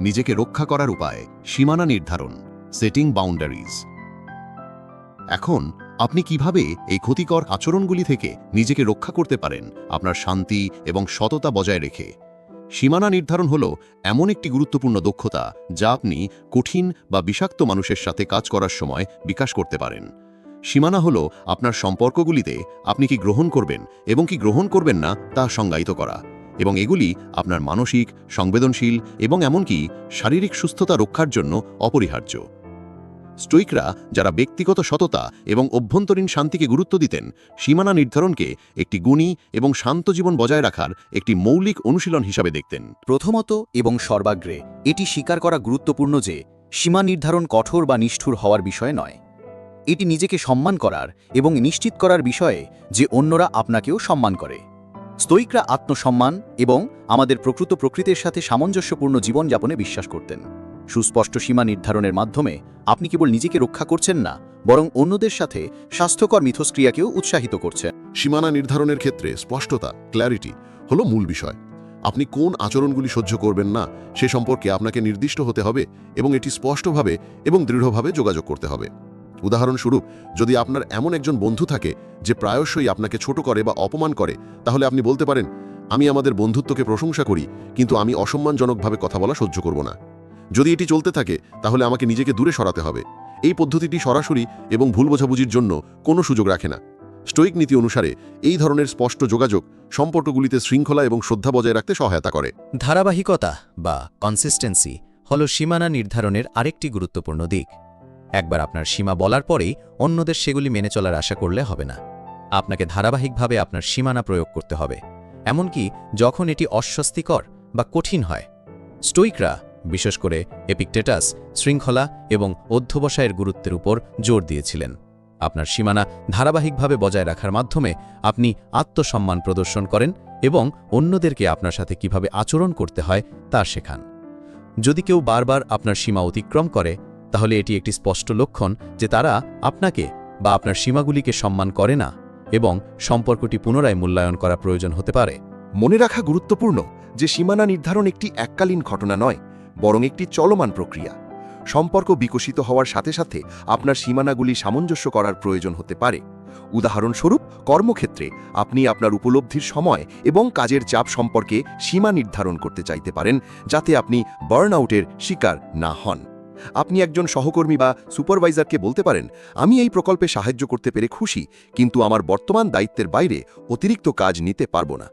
নিজেকে রক্ষা করার উপায়, সীমানা নির্ধারণ সেটিং বাউন্ডারিজ এখন, আপনি কীভাবে এই ক্ষতিকর আচরণগুলি থেকে নিজেকে রক্ষা করতে পারেন, আপনার শান্তি এবং সততা বজায় রেখে? সীমানা নির্ধারণ হল এমন একটি গুরুত্বপূর্ণ দক্ষতা যা আপনি কঠিন বা বিষাক্ত মানুষের সাথে কাজ করার সময় বিকাশ করতে পারেন। সীমানা হল আপনার সম্পর্কগুলিতে আপনি কি গ্রহণ করবেন এবং কি গ্রহণ করবেন না তা সংজ্ঞায়িত করা। এবং এগুলি আপনার মানসিক, সংবেদনশীল এবং এমনকি শারীরিক সুস্থতা রক্ষার জন্য অপরিহার্য। স্টোইকরা যারা ব্যক্তিগত সততা এবং অভ্যন্তরীণ শান্তিকে গুরুত্ব দিতেন, সীমানা নির্ধারণকে একটি গুণী এবং শান্ত জীবন বজায় রাখার একটি মৌলিক অনুশীলন হিসাবে দেখতেন। প্রথমত এবং সর্বাগ্রে, এটি স্বীকার করা গুরুত্বপূর্ণ যে, সীমা নির্ধারণ কঠোর বা নিষ্ঠুর হওয়ার বিষয় নয়। এটি নিজেকে সম্মান করার এবং নিশ্চিত করার বিষয়ে যে অন্যরা আপনাকেও সম্মান করে। স্তৈকরা আত্মসম্মান এবং আমাদের প্রকৃত প্রকৃতির সাথে সামঞ্জস্যপূর্ণ জীবনযাপনে বিশ্বাস করতেন। সুস্পষ্ট সীমা নির্ধারণের মাধ্যমে আপনি কেবল নিজেকে রক্ষা করছেন না, বরং অন্যদের সাথে স্বাস্থ্যকর মিথস্ক্রিয়াকেও উৎসাহিত করছেন। সীমানা নির্ধারণের ক্ষেত্রে স্পষ্টতা ক্ল্যারিটি হলো মূল বিষয়। আপনি কোন আচরণগুলি সহ্য করবেন না, সে সম্পর্কে আপনাকে নির্দিষ্ট হতে হবে এবং এটি স্পষ্টভাবে এবং দৃঢ়ভাবে যোগাযোগ করতে হবে। উদাহরণস্বরূপ, যদি আপনার এমন একজন বন্ধু থাকে যে প্রায়শই আপনাকে ছোট করে বা অপমান করে, তাহলে আপনি বলতে পারেন, আমি আমাদের বন্ধুত্বকে প্রশংসা করি, কিন্তু আমি অসম্মানজনকভাবে কথা বলা সহ্য করব না। যদি এটি চলতে থাকে, তাহলে আমাকে নিজেকে দূরে সরাতে হবে। এই পদ্ধতিটি সরাসরি এবং ভুল বোঝাবুঝির জন্য কোনো সুযোগ রাখে না। স্টোইক নীতি অনুসারে, এই ধরনের স্পষ্ট যোগাযোগ সম্পর্কগুলিতে শৃঙ্খলা এবং শ্রদ্ধা বজায় রাখতে সহায়তা করে। ধারাবাহিকতা বা কনসিস্টেন্সি হল সীমানা নির্ধারণের আরেকটি গুরুত্বপূর্ণ দিক। একবার আপনার সীমা বলার পরেই অন্যদের সেগুলি মেনে চলার আশা করলে হবে না। আপনাকে ধারাবাহিকভাবে আপনার সীমানা প্রয়োগ করতে হবে। এমনকি যখন এটি অস্বস্তিকর বা কঠিন হয়, স্টোইকরা, বিশেষ করে এপিকটেটাস, শৃঙ্খলা এবং অধ্যবসায়ের গুরুত্বের উপর জোর দিয়েছিলেন। আপনার সীমানা ধারাবাহিকভাবে বজায় রাখার মাধ্যমে আপনি আত্মসম্মান প্রদর্শন করেন এবং অন্যদেরকে আপনার সাথে কীভাবে আচরণ করতে হয় তা শেখান। যদি কেউ বারবার আপনার সীমা অতিক্রম করে তাহলে এটি একটি স্পষ্ট লক্ষণ যে তারা আপনাকে বা আপনার সীমাগুলিকে সম্মান করে না এবং সম্পর্কটি পুনরায় মূল্যায়ন করা প্রয়োজন হতে পারে। মনে রাখা গুরুত্বপূর্ণ যে সীমানা নির্ধারণ একটি এককালীন ঘটনা নয়, বরং একটি চলমান প্রক্রিয়া। সম্পর্ক বিকশিত হওয়ার সাথে সাথে আপনার সীমানাগুলি সামঞ্জস্য করার প্রয়োজন হতে পারে। উদাহরণস্বরূপ, কর্মক্ষেত্রে আপনি আপনার উপলব্ধির সময় এবং কাজের চাপ সম্পর্কে সীমা নির্ধারণ করতে চাইতে পারেন, যাতে আপনি বার্ন আউটের শিকার না হন। আপনি একজন সহকর্মী বা সুপারভাইজারকে বলতে পারেন, আমি এই প্রকল্পে সাহায্য করতে পেরে খুশি, কিন্তু আমার বর্তমান দায়িত্বের বাইরে অতিরিক্ত কাজ নিতে পারব না।